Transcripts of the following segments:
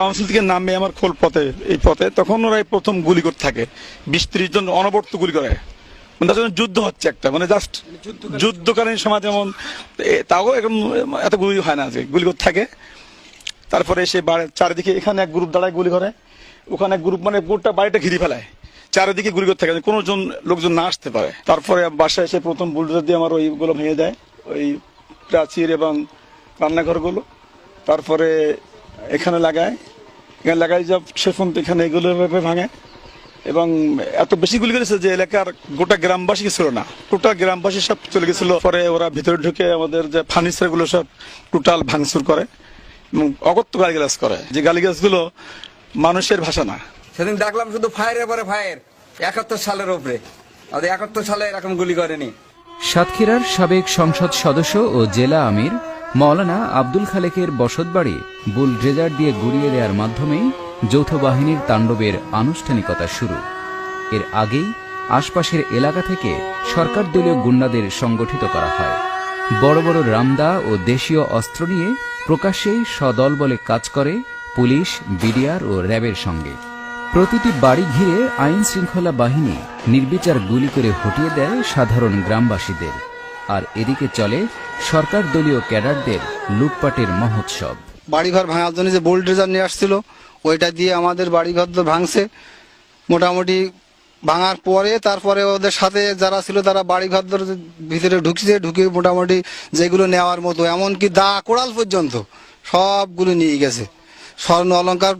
Council থেকে নামে আমার খোল পথে এই পথে তখন ওরা প্রথম গুলি করতে থাকে। বিশ ত্রিশ জন অনবর্ত গুলি করে। মানে তার জন্য যুদ্ধ হচ্ছে একটা। মানে জাস্ট যুদ্ধকালীন সময়। যেমন তাও এরকম এত গুলি হয় না যে গুলি করতে থাকে। তারপরে সে চারিদিকে এখানে এক গ্রুপ দাঁড়ায় গুলি করে। ওখানে এক গ্রুপ মানে গোটা বাড়িটা ঘিরে ফেলায়। চারিদিকে গুলি করতে থাকে যে কোনো জন লোকজন না আসতে পারে। তারপরে বাসায় এসে প্রথম বুলডোজার দিয়ে আমার ওইগুলো ভেঙে দেয়। ওই প্রাচীর এবং রান্নাঘরগুলো। তারপরে এখানে লাগায়। লাগাই যা সে পর্যন্ত এখানে এগুলো ভাঙে। এবং এত বেশি গুলি করেছে যে এলাকার গোটা গ্রামবাসী ছিল না। টোটাল গ্রামবাসী সব চলে গেছিল। পরে ওরা ভিতরে ঢুকে আমাদের যে ফার্নিচারগুলো সব টোটাল ভাঙচুর করে এবং অগত্য গালিগালাজ করে। যে গালিগালাজগুলো মানুষের ভাষা না। সেদিন দেখলাম শুধু ফায়ারের পরে ফায়ার। একাত্তর সালের উপরে। আর একাত্তর সালে এরকম গুলি করেনি। সাতক্ষীরার সাবেক সংসদ সদস্য ও জেলা আমির মৌলানা আব্দুল খালেকের বসতবাড়ি বুল ড্রেজার দিয়ে গুড়িয়ে দেওয়ার মাধ্যমেই যৌথ বাহিনীর তাণ্ডবের আনুষ্ঠানিকতা শুরু। এর আগেই আশপাশের এলাকা থেকে সরকার দলীয় গুন্ডাদের সংগঠিত করা হয়। বড় বড় রামদা ও দেশীয় অস্ত্র নিয়ে প্রকাশ্যেই সদল বলে কাজ করে পুলিশ, বিডিআর ও র্যাবের সঙ্গে। প্রতিটি বাড়ি ঘিরে আইন শৃঙ্খলা বাহিনী নির্বিচার গুলি করে হটিয়ে দেয় সাধারণ গ্রামবাসীদের। আর এদিকে চলে সরকার দলীয় ক্যাডারদের লুটপাটের মহোৎসব। বাড়িঘর ভাঙার জন্য যে বোল্ডেজার নিয়ে আসছিল, ওইটা দিয়ে আমাদের বাড়িঘর তো ভাঙছে। মোটামুটি ভাঙার পরে, তারপরে ওদের সাথে যারা ছিল তারা বাড়িঘর ভিতরে ঢুকছে, ঢুকে মোটামুটি যেগুলো নেওয়ার মতো। এমনকি দা কোড়াল পর্যন্ত সবগুলো নিয়ে গেছে। স্বর্ণ অলঙ্কার,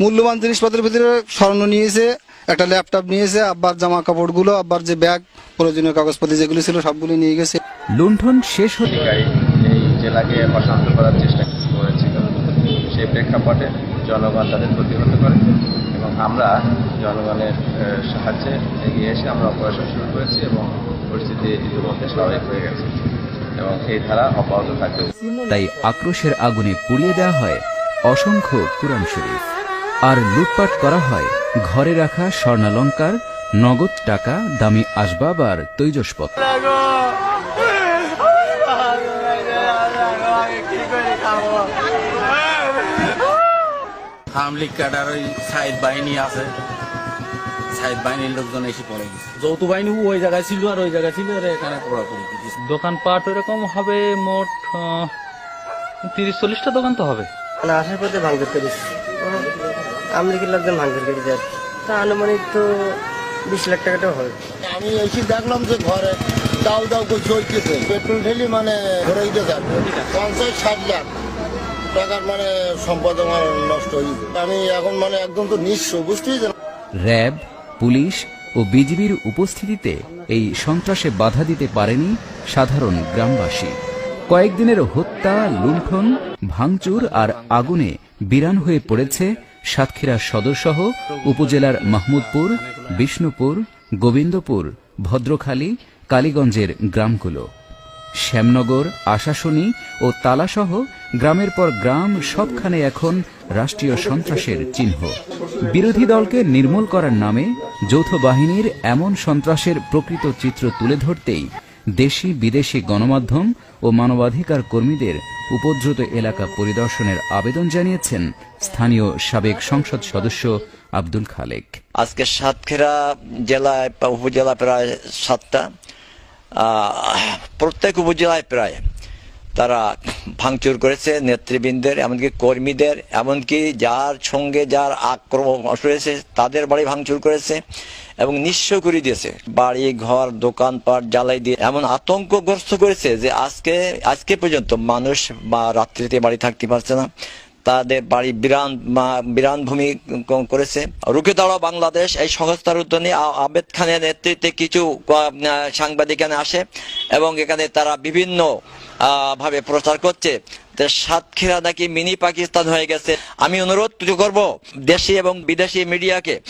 মূল্যবান জিনিসপত্রের ভিতরে স্বর্ণ নিয়েছে। একটা ল্যাপটপ নিয়েছে আব্বার জামা কাপড়গুলো আব্বার যে ব্যাগ প্রয়োজনীয় কাগজপত্র যেগুলো ছিল সবগুলো নিয়ে গেছে। লুণ্ঠন শেষ হতে এই জেলাকে অশান্ত করার চেষ্টা করেছিল। সেই প্রেক্ষাপটে জনগণ তাদের প্রতিহত করে এবং আমরা জনগণের সাহায্যে এগিয়ে এসে আমরা অপারেশন শুরু করেছি এবং পরিস্থিতি ইতিমধ্যে স্বাভাবিক হয়ে গেছে এবং এই ধারা অব্যাহত থাকবে। তাই আক্রোশের আগুনে পুড়িয়ে দেওয়া হয় অসংখ্য কুরআন শরীফ। আর লুটপাট করা হয় ঘরে রাখা স্বর্ণালঙ্কার নগদ টাকা দামি আসবাব আর তৈজসপত্র। আমলিগ ক্যাডার ওই সাইড বাহিনী আছে। সাইড বাহিনীর লোকজন এসে পড়ে গেছে। যৌথ বাহিনী ওই জায়গায় ছিল আর ওই জায়গায় ছিল আর এখানে পড়া দোকানপাট এরকম হবে মোট তিরিশ চল্লিশটা দোকান তো হবে। আসার পথে ভাঙচুর করেছি আমলিকের লোকজন ভাঙচুর করেছে আর। তা আনুমানিক তো বিশ লাখ টাকাটাও হবে। আমি এসে দেখলাম যে ঘরে দাও দাও করে চলতেছে। পেট্রোল ঢেলি মানে ঘুরে দিতে পঞ্চাশ ষাট লাখ টাকার মানে সম্পদ আমার নষ্ট হয়ে গেছে। আমি এখন মানে একদম তো নিঃস্ব বুঝতেই র্যাব পুলিশ ও বিজিবির উপস্থিতিতে এই সন্ত্রাসে বাধা দিতে পারেনি সাধারণ গ্রামবাসী। কয়েকদিনের হত্যা লুণ্ঠন ভাঙচুর আর আগুনে বিরান হয়ে পড়েছে সাতক্ষীরা সদরসহ উপজেলার মাহমুদপুর, বিষ্ণুপুর, গোবিন্দপুর, ভদ্রখালী, কালীগঞ্জের গ্রামগুলো। শ্যামনগর, আশাশুনি ও তালাসহ গ্রামের পর গ্রাম সবখানে এখন রাষ্ট্রীয় সন্ত্রাসের চিহ্ন। বিরোধী দলকে নির্মূল করার নামে যৌথ বাহিনীর এমন সন্ত্রাসের প্রকৃত চিত্র তুলে ধরতেই দেশি বিদেশি গণমাধ্যম ও মানবাধিকার কর্মীদের উপদ্রুত এলাকা পরিদর্শনের আবেদন জানিয়েছেন স্থানীয় সাবেক সংসদ সদস্য আব্দুল খালেক। আজকে সাতক্ষীরা জেলায় উপজেলা প্রায় সাতটা। প্রত্যেক উপজেলায় প্রায় তারা ভাঙচুর করেছে নেতৃবৃন্দের, এমনকি কর্মীদের, এমনকি যার সঙ্গে যার আক্রমণ রয়েছে, তাদের বাড়ি ভাঙচুর করেছে। এবং নিঃস্ব করে দিয়েছে। বাড়ি, ঘর দোকানপাট জ্বালাই দিয়ে এমন আতঙ্কগ্রস্ত করেছে যে আজকে আজকে পর্যন্ত মানুষ বা রাত্রিতে বাড়ি থাকতে পারছে না। তাদের বাড়ি বিরান বিরান ভূমি করেছে। রুখে দাঁড়াও বাংলাদেশ, এই সংস্থার উদ্যোগে আবেদ খানের নেতৃত্বে কিছু সাংবাদিক এখানে আসে এবং এখানে তারা বিভিন্ন ভাবে প্রচার করছে। সাতক্ষীরা নাকি মিনি পাকিস্তান হয়ে গেছে। আমি অনুরোধ করব দেশি এবং বিদেশি মিডিয়াকে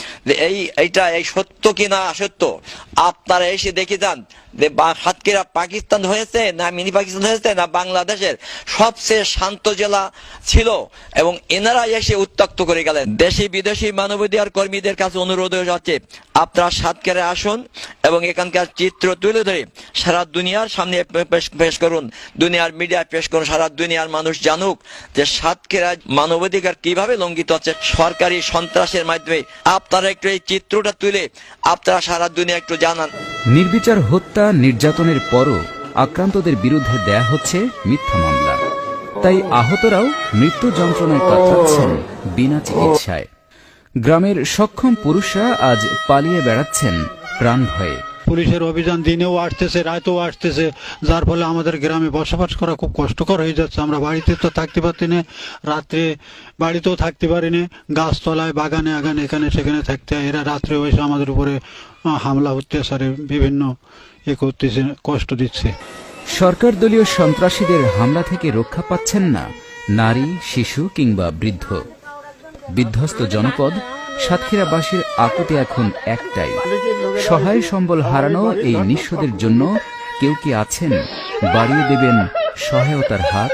এই, এইটা এই সত্য কিনা সত্য আপনারা এসে দেখে যান। যে সাতক্ষীরা পাকিস্তান হয়েছে, না মিনি পাকিস্তান হয়েছে, না বাংলাদেশের, সবচেয়ে শান্ত জেলা ছিল এবং এনারা এসে উত্তক্ত করে গেলেন। দেশি, বিদেশি মানবাধিকার কর্মীদের কাছে অনুরোধ হয়ে যাচ্ছে, আপনারা সাতক্ষীরা আসুন এবং এখানকার চিত্র তুলে ধরে সারা দুনিয়ার সামনে পেশ- পেশ করুন। দুনিয়ার মিডিয়ায় পেশ করুন, সারা দুনিয়ার মানুষ জানুক যে সাতক্ষীরা মানবাধিকার কীভাবে লঙ্ঘিত হচ্ছে। সরকারি সন্ত্রাসের মাধ্যমে আপনারা একটু এই চিত্রটা তুলে আপনারা সারা দুনিয়া একটু জানান। নির্বিচার হত্যা নির্যাতনের পরও আক্রান্তদের বিরুদ্ধে দেয়া হচ্ছে মিথ্যা মামলা। তাই আহতরাও মৃত্যু যন্ত্রণায় কাটাচ্ছেন বিনা চিকিৎসায়। গ্রামের সক্ষম পুরুষরা আজ পালিয়ে বেড়াচ্ছেন প্রাণ ভয়ে পুলিশের অভিযান দিনেও আসতেছে, রাতেও আসতেছে। যার ফলে আমাদের গ্রামে বসবাস করা খুব কষ্টকর হয়ে যাচ্ছে। আমরা বাড়িতে তো থাকতে পারছি না, রাত্রে বাড়িতেও থাকতে পারি না। গাছতলায়, বাগানে, আগানে, এখানে, সেখানে থাকতে হয়। এরা রাত্রে এসে আমাদের উপরে হামলা, অত্যাচারে বিভিন্ন এ করতেছে, কষ্ট দিচ্ছে। সরকার দলীয় সন্ত্রাসীদের হামলা থেকে রক্ষা পাচ্ছেন না নারী, শিশু কিংবা বৃদ্ধ। বিধ্বস্ত জনপদ সাতক্ষীরাবাসীর আকুতি এখন একটাই। সহায় সম্বল হারানো এই নিঃস্বদের জন্য কেউ কি আছেন? বাড়িয়ে দেবেন সহায়তার হাত?